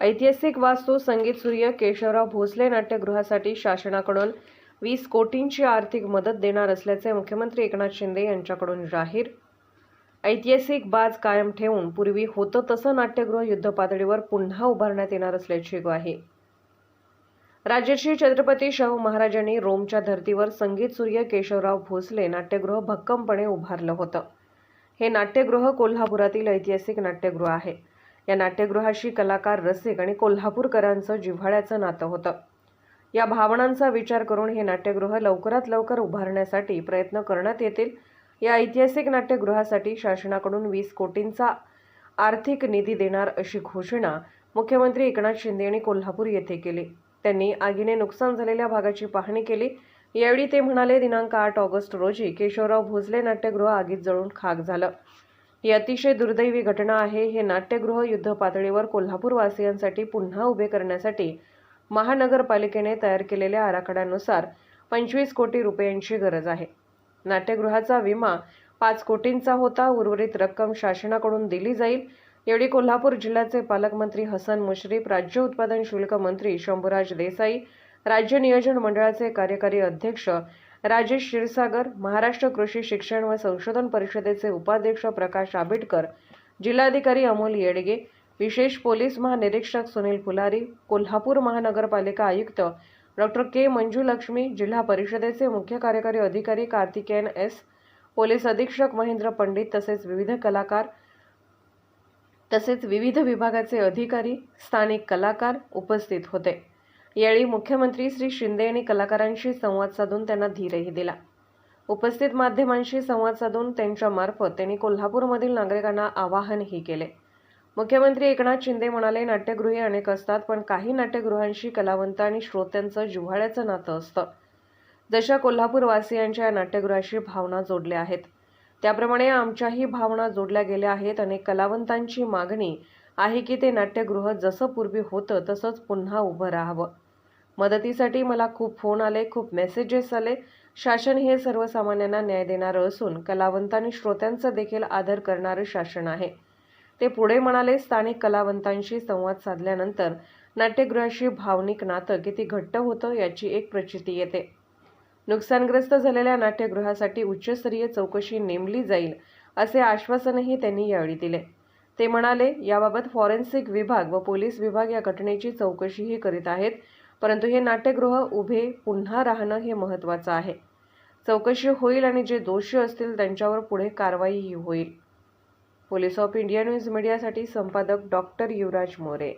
ऐतिहासिक वास्तू संगीत सूर्य केशवराव भोसले नाट्यगृहासाठी शासनाकडून वीस कोटींची आर्थिक मदत देणार असल्याचे मुख्यमंत्री एकनाथ शिंदे यांच्याकडून जाहीर. ऐतिहासिक बाज कायम ठेवून पूर्वी होतं तसं नाट्यगृह युद्धपातळीवर पुन्हा उभारण्यात येणार असल्याची ग्वाही. राजर्षी छत्रपती शाहू महाराजांनी रोमच्या धर्तीवर संगीत सूर्य केशवराव भोसले नाट्यगृह भक्कमपणे उभारलं होतं. हे नाट्यगृह कोल्हापुरातील ऐतिहासिक नाट्यगृह आहे. या नाट्यगृहाशी कलाकार रसिक आणि कोल्हापूरकरांचं जिव्हाळ्याचं नातं होतं. या भावनांचा विचार करून हे नाट्यगृह लवकरात लवकर उभारण्यासाठी प्रयत्न करण्यात येतील. या ऐतिहासिक नाट्यगृहासाठी शासनाकडून वीस कोटींचा आर्थिक निधी देणार अशी घोषणा मुख्यमंत्री एकनाथ शिंदे यांनी कोल्हापूर येथे केली. त्यांनी आगीने नुकसान झालेल्या भागाची पाहणी केली. यावेळी ते म्हणाले दिनांक आठ ऑगस्ट रोजी केशवराव भोसले नाट्यगृह आगीत जळून खाक झालं. ही अतिशय दुर्दैवी घटना आहे. हे नाट्यगृह युद्ध पातळीवर कोल्हापूरवासियांसाठी पुन्हा उभे करण्यासाठी महानगरपालिकेने तयार केलेल्या आराखड्यानुसार पंचवीस कोटी रुपयांची गरज आहे. नाट्यगृहाचा विमा पाच कोटींचा होता. उर्वरित रक्कम शासनाकडून दिली जाईल. यावेळी कोल्हापूर जिल्ह्याचे पालकमंत्री हसन मुश्रीफ राज्य उत्पादन शुल्क मंत्री शंभूराज देसाई राज्य नियोजन मंडळाचे कार्यकारी अध्यक्ष राजेश क्षीरसागर महाराष्ट्र कृषी शिक्षण व संशोधन परिषदेचे उपाध्यक्ष प्रकाश आंबेडकर जिल्हाधिकारी अमोल येडगे विशेष पोलीस महानिरीक्षक सुनील फुलारी कोल्हापूर महानगरपालिका आयुक्त डॉक्टर के मंजुलक्ष्मी जिल्हा परिषदेचे मुख्य कार्यकारी अधिकारी कार्तिकेयन एस पोलीस अधीक्षक महेंद्र पंडित तसेच विविध कलाकार तसेच विविध विभागाचे अधिकारी स्थानिक कलाकार उपस्थित होते. यावेळी मुख्यमंत्री श्री शिंदे यांनी कलाकारांशी संवाद साधून त्यांना धीरही दिला. उपस्थित माध्यमांशी संवाद साधून त्यांच्यामार्फत त्यांनी कोल्हापूरमधील नागरिकांना आवाहनही केले. मुख्यमंत्री एकनाथ शिंदे म्हणाले नाट्यगृहे अनेक असतात पण काही नाट्यगृहांशी कलावंत आणि श्रोत्यांचं जिव्हाळ्याचं नातं असतं. जशा कोल्हापूरवासियांच्या या नाट्यगृहाशी भावना जोडल्या आहेत त्याप्रमाणे आमच्याही भावना जोडल्या गेल्या आहेत. अनेक कलावंतांची मागणी आहे की ते नाट्यगृह जसं पूर्वी होतं तसंच पुन्हा उभं राहावं. मदतीसाठी मला खूप फोन आले खूप मेसेजेस आले. शासन हे सर्वसामान्यांना न्याय देणारं असून कलावंत आणि श्रोत्यांचा देखील आदर करणारं शासन आहे. ते पुढे म्हणाले स्थानिक कलावंतांशी संवाद साधल्यानंतर नाट्यगृहाशी भावनिक नातं किती घट्ट होतं याची एक प्रचिती येते. नुकसानग्रस्त झालेल्या नाट्यगृहासाठी उच्चस्तरीय चौकशी नेमली जाईल असे आश्वासनही त्यांनी यावेळी दिले. ते म्हणाले याबाबत फॉरेन्सिक विभाग व पोलीस विभाग या घटनेची चौकशीही करीत आहेत. परंतु हे नाट्यगृह उभे पुन्हा राहणं हे महत्त्वाचं आहे. चौकशी होईल आणि जे दोषी असतील त्यांच्यावर पुढे कारवाईही होईल. पोलीस ऑफ इंडिया न्यूज मीडियासाठी संपादक डॉक्टर युवराज मोरे.